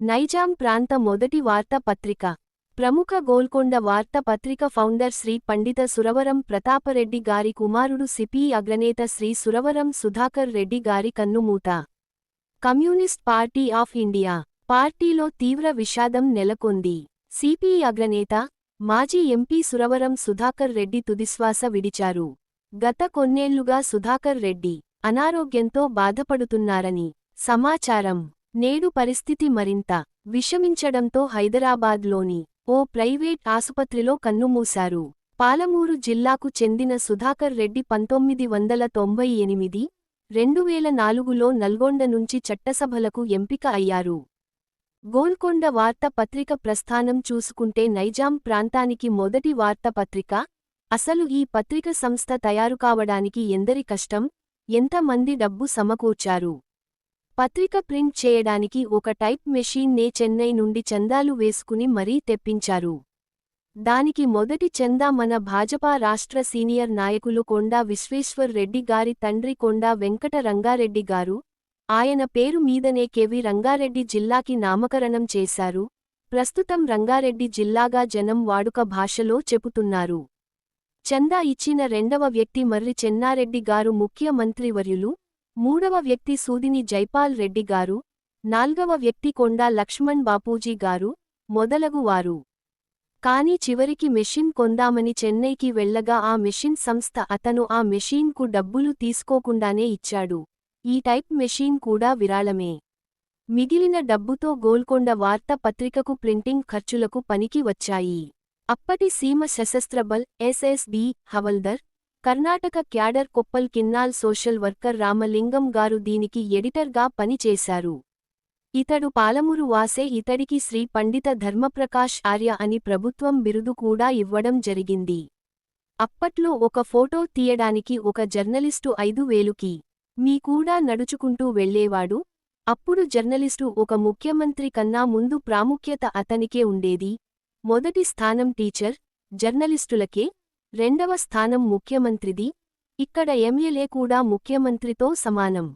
నైజాం ప్రాంత మొదటి వార్తాపత్రిక. ప్రముఖ గోల్కొండ వార్తాపత్రిక ఫౌండర్ శ్రీ పండిత సురవరం ప్రతాపరెడ్డి గారి కుమారుడు సిపి అగ్రనేత శ్రీ సురవరం సుధాకర్ రెడ్డి గారి కన్నుమూత. Communist Party of India. పార్టీలో తీవ్ర విషాదం నెలకొంది. సిపిఐ అగ్రనేత మాజీ ఎంపీ సురవరం సుధాకర్ రెడ్డి తుదిశ్వాస విడిచారు. గత కొన్నేళ్ళుగా సుధాకర్ రెడ్డి అనారోగ్యంతో బాధపడుతున్నారని సమాచారం. నేడు పరిస్థితి మరింత విషమించడంతో హైదరాబాద్లోని ఓ ప్రైవేట్ ఆసుపత్రిలో కన్నుమూశారు. పాలమూరు జిల్లాకు చెందిన సుధాకర్ రెడ్డి పంతొమ్మిది వందల తొంభై ఎనిమిది రెండువేల నాలుగులో నల్గొండ నుంచి చట్టసభలకు ఎంపిక అయ్యారు. గోల్కొండ వార్త పత్రిక ప్రస్థానం చూసుకుంటే నైజాం ప్రాంతానికి మొదటి వార్తాపత్రిక అసలు ఈ పత్రిక సంస్థ తయారు కావడానికి ఎందరి కష్టం? ఎంత మంది డబ్బు సమకూర్చారు? పత్రిక ప్రింట్ చేయడానికి ఒక టైప్ మెషీన్ నే చెన్నై నుండి చందాలు వేసుకుని మరీ తెప్పించారు. దానికి మొదటి చందా మన భాజపా రాష్ట్ర సీనియర్ నాయకులు కొండా విశ్వేశ్వర్ రెడ్డి గారి తండ్రి కొండా వెంకట రంగారెడ్డి గారు ఆయన పేరు మీదనే కెవి రంగారెడ్డి జిల్లాకి నామకరణం చేశారు. ప్రస్తుతం రంగారెడ్డి జిల్లాగా జనం వాడుక భాషలో చెబుతున్నారు. చందా ఇచ్చిన రెండవ వ్యక్తి మర్రి చెన్నారెడ్డి గారు ముఖ్యమంత్రివర్యులు మూడవ వ్యక్తి సూదిని జైపాల్ రెడ్డి గారు నాల్గవ వ్యక్తి కొండా లక్ష్మణ్ బాపూజీ గారు మొదలగువారు. కాని చివరికి మెషిన్ కొందామని చెన్నైకి వెళ్ళగా ఆ మెషిన్ సంస్థ అతను ఆ మెషీన్కు డబ్బులు తీసుకోకుండానే ఇచ్చాడు. ఈ టైప్ మెషీన్ కూడా విరాళమే. మిగిలిన డబ్బుతో గోల్కొండ వార్త పత్రికకు ప్రింటింగ్ ఖర్చులకు పనికి వచ్చాయి. అప్పటి Seema Sashastra Bal SSB havaldar Karnataka cadre Koppal Kinnal social worker Ramalingam garu దీనికి ఎడిటర్గా పనిచేశారు. ఇతడు పాలమూరు వాసే ఇతడికి శ్రీ పండిత ధర్మప్రకాష్ ఆర్య అని ప్రభుత్వం బిరుదు కూడా ఇవ్వడం జరిగింది. అప్పట్లో ఒక ఫోటో తీయడానికి ఒక జర్నలిస్టు ఐదు వేలుకి. మీ కూడా నడుచుకుంటూ వెళ్ళేవాడు అప్పుడు జర్నలిస్టు ఒక ముఖ్యమంత్రి కన్నా ముందు ప్రాముఖ్యత అతనికే ఉండేది. మొదటి స్థానం టీచర్ జర్నలిస్టులకే రెండవ స్థానం ముఖ్యమంత్రిది. ఇక్కడ ఎమ్మెల్యే కూడా ముఖ్యమంత్రితో సమానం.